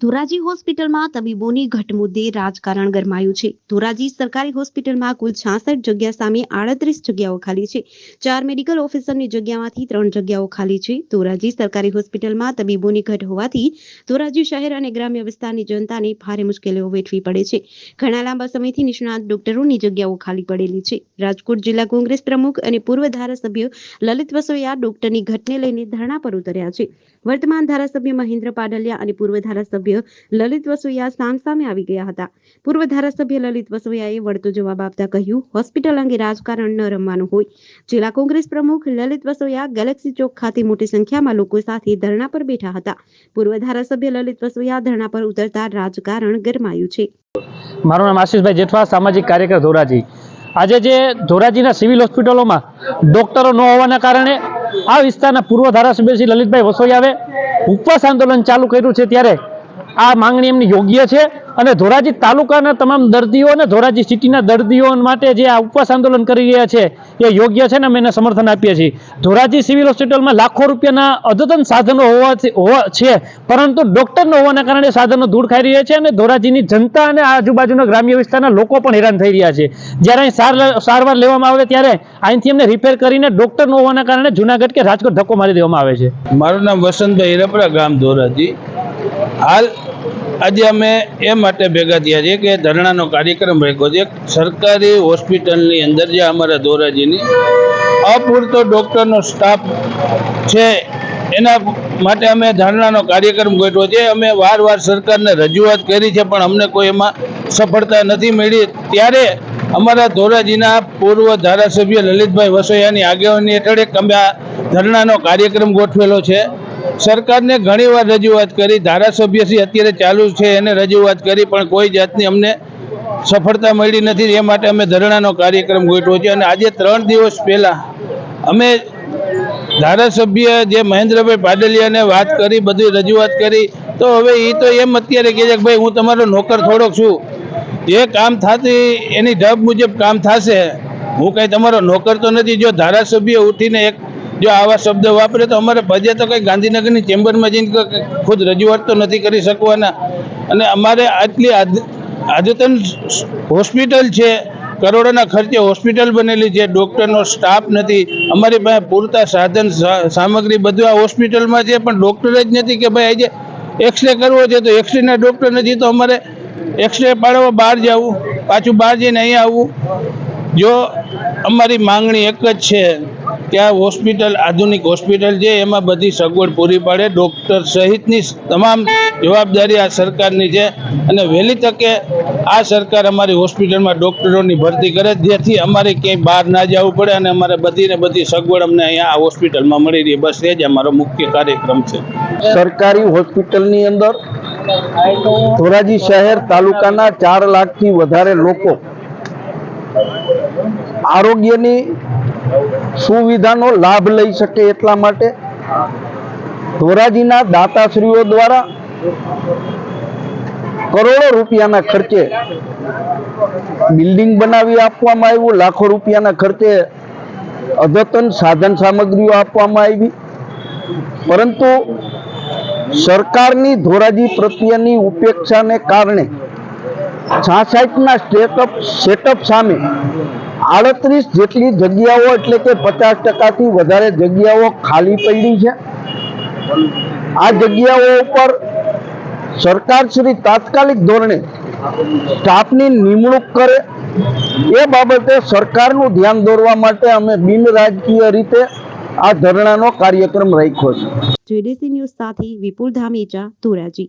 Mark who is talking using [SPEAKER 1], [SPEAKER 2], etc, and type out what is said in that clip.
[SPEAKER 1] ધોરાજી હોસ્પિટલમાં તબીબોની ઘટ મુદ્દે રાજકારણ ગરમાયું છે. ધોરાજી સરકારી હોસ્પિટલમાં કુલ છાસઠ જગ્યા સામે આડત્રીસ જગ્યાઓ ખાલી છે. ચાર મેડિકલ ઓફિસરની જગ્યામાંથી ત્રણ જગ્યાઓ ખાલી છે. ધોરાજી સરકારી હોસ્પિટલમાં તબીબોની ઘટ હોવાથી ધોરાજી શહેર અને ગ્રામ્ય વિસ્તારની જનતાને ભારે મુશ્કેલીઓ વેઠવી પડે છે. ઘણા લાંબા સમયથી નિષ્ણાત ડોક્ટરોની જગ્યાઓ ખાલી પડેલી છે. રાજકોટ જિલ્લા કોંગ્રેસ પ્રમુખ અને પૂર્વ ધારાસભ્ય લલિત વસોયા ડોક્ટરની ઘટને લઈને ધરણા પર ઉતર્યા છે. વર્તમાન ધારાસભ્ય મહેન્દ્ર પાડલિયા અને પૂર્વ ધારાસભ્ય લલિત વસોયા સામસામે આવી ગયા હતા. પૂર્વ ધારાસભ્ય લલિત વસોયાએ વળતો જવાબ આપતા કહ્યું, હોસ્પિટલ અંગે રાજકારણ ન રમવાનું હોય. જિલ્લા કોંગ્રેસ પ્રમુખ લલિત વસોયા ગેલેક્સી ચોક ખાતે મોટી સંખ્યામાં લોકો સાથે ધરણા પર બેઠા હતા. પૂર્વ ધારાસભ્ય લલિત વસોયા ધરણા પર ઉતરતા રાજકારણ ગરમાયું છે.
[SPEAKER 2] મારું નામ આશીષભાઈ જેઠવા, સામાજિક કાર્યકર ધોરાજી. આજે જે ધોરાજીના સિવિલ હોસ્પિટલોમાં ડોક્ટરો ન હોવાના કારણે આ વિસ્તારના પૂર્વ ધારાસભ્ય શ્રી લલિતભાઈ વસોયાવે ઉપવાસ આંદોલન ચાલુ કર્યું છે ત્યારે આ માંગણી એમની યોગ્ય છે અને ધોરાજી તાલુકાના તમામ દર્દીઓ અને ધોરાજી સિટીના દર્દીઓ માટે જે આ ઉપવાસ આંદોલન કરી રહ્યા છે, એ યોગ્ય છે ને અમે એને સમર્થન આપીએ છીએ. ધોરાજી સિવિલ હોસ્પિટલમાં લાખો રૂપિયાના અદ્યતન સાધનો હોવાથી હોવા છે, પરંતુ ડોક્ટર ન હોવાના કારણે સાધનો દૂર ખાઈ રહ્યા છે અને ધોરાજીની જનતા અને આજુબાજુના ગ્રામ્ય વિસ્તારના લોકો પણ હેરાન થઈ રહ્યા છે. જ્યારે અહીં સાર- સારવાર લેવામાં આવે ત્યારે અહીંથી એમને રિપેર કરીને ડૉક્ટર ન હોવાના કારણે જુનાગઢ કે રાજકોટ ધક્કો મારી દેવામાં આવે છે.
[SPEAKER 3] મારું નામ વસંતભાઈ હિરપરા, ગામ ધોરાજી. હાલ આજે અમે એ માટે ભેગા થયા છીએ કે ધરણાનો કાર્યક્રમ રાખ્યો છે. સરકારી હોસ્પિટલની અંદર જે અમારા ધોરાજીની અપૂરતો ડૉક્ટરનો સ્ટાફ છે, એના માટે અમે ધરણાનો કાર્યક્રમ ગોઠવો છે. અમે વાર વાર સરકારને રજૂઆત કરી છે, પણ અમને કોઈ એમાં સફળતા નથી મળી. ત્યારે અમારા ધોરાજીના પૂર્વ ધારાસભ્ય લલિતભાઈ વસોયાની આગેવાની હેઠળ એક અમે આ ધરણાનો કાર્યક્રમ ગોઠવેલો છે. સરકારને ઘણીવાર રજૂઆત કરી ધારાસભ્યશ્રી અત્યારે ચાલુ છે એને રજૂઆત કરી, પણ કોઈ જાતની અમને સફળતા મળી નથી. એ માટે અમે ધરણાનો કાર્યક્રમ ગોઠવ્યો છે અને આજે ત્રણ દિવસ પહેલાં અમે ધારાસભ્ય જે મહેન્દ્રભાઈ પાડલિયાને વાત કરી, બધી રજૂઆત કરી. તો હવે એ તો એમ અત્યારે કહે છે કે ભાઈ હું તમારો નોકર થોડોક છું. જે કામ થતી, એની ઢબ મુજબ કામ થશે. હું કંઈ તમારો નોકર તો નથી. જો ધારાસભ્ય ઉઠીને એક જો આવા શબ્દ વાપરે તો અમારે ભજે તો કંઈ ગાંધીનગરની ચેમ્બરમાં જઈને ખુદ રજૂઆત તો નથી કરી શકવાના. અને અમારે આટલી આદ- અદ્યતન હોસ્પિટલ છે, કરોડોના ખર્ચે હોસ્પિટલ બનેલી છે, ડૉક્ટરનો સ્ટાફ નથી. અમારી પાસે પૂરતા સાધન સામગ્રી બધું આ હોસ્પિટલમાં છે, પણ ડૉક્ટર જ નથી કે ભાઈ આજે એક્સરે કરવો છે તો એક્સરેના ડૉક્ટર નથી તો અમારે એક્સરે પાડવા બહાર જવું, પાછું બહાર જઈને અહીંયા આવવું. જો અમારી માંગણી એક જ છે આ હોસ્પિટલ, આધુનિક હોસ્પિટલ છે, એમાં બધી સગવડ પૂરી પાડે. ડૉક્ટર સહિતની તમામ જવાબદારી આ સરકારની છે. અને વહેલી તકે આ સરકાર અમારી હોસ્પિટલમાં ડૉક્ટરોની ભરતી કરે. જેથી અમારે ક્યાંય બહાર ના જવું પડે અને અમારે બધી ને બધી સગવડ અમને અહીંયા આ હોસ્પિટલમાં મળી રહી. બસ એ જ અમારો મુખ્ય કાર્યક્રમ છે.
[SPEAKER 4] સરકારી હોસ્પિટલની અંદર ધોરાજી શહેર તાલુકાના ચાર લાખથી વધારે લોકો આરોગ્યની સુવિધાનો લાભ લઈ શકે એટલા માટે ધોરાજીના દાતાશ્રીઓ દ્વારા કરોડો રૂપિયાના ખર્ચે બિલ્ડિંગ બનાવી આપવામાં આવ્યું, લાખો રૂપિયાના ખર્ચે અદ્યતન સાધન સામગ્રીઓ આપવામાં આવી. પરંતુ સરકારની ધોરાજી પ્રત્યેની ઉપેક્ષાને કારણે છાસઠના સ્ટેટઅપ સેટઅપ સામે આડત્રીસ જેટલી જગ્યાઓ એટલે કે પચાસ ટકાથી વધારે જગ્યાઓ ખાલી પડી છે. આ જગ્યાઓ ઉપર સરકાર શ્રી તાત્કાલિક ધોરણે સ્ટાફની નિમણૂક કરે. એ બાબતે સરકારનું ધ્યાન દોરવા માટે અમે બિન રાજકીય રીતે આ ધરણાનો કાર્યક્રમ રાખ્યો છે.
[SPEAKER 1] જેડીસી ન્યૂઝ સાથે વિપુલ ધામેચા ધોરાજી.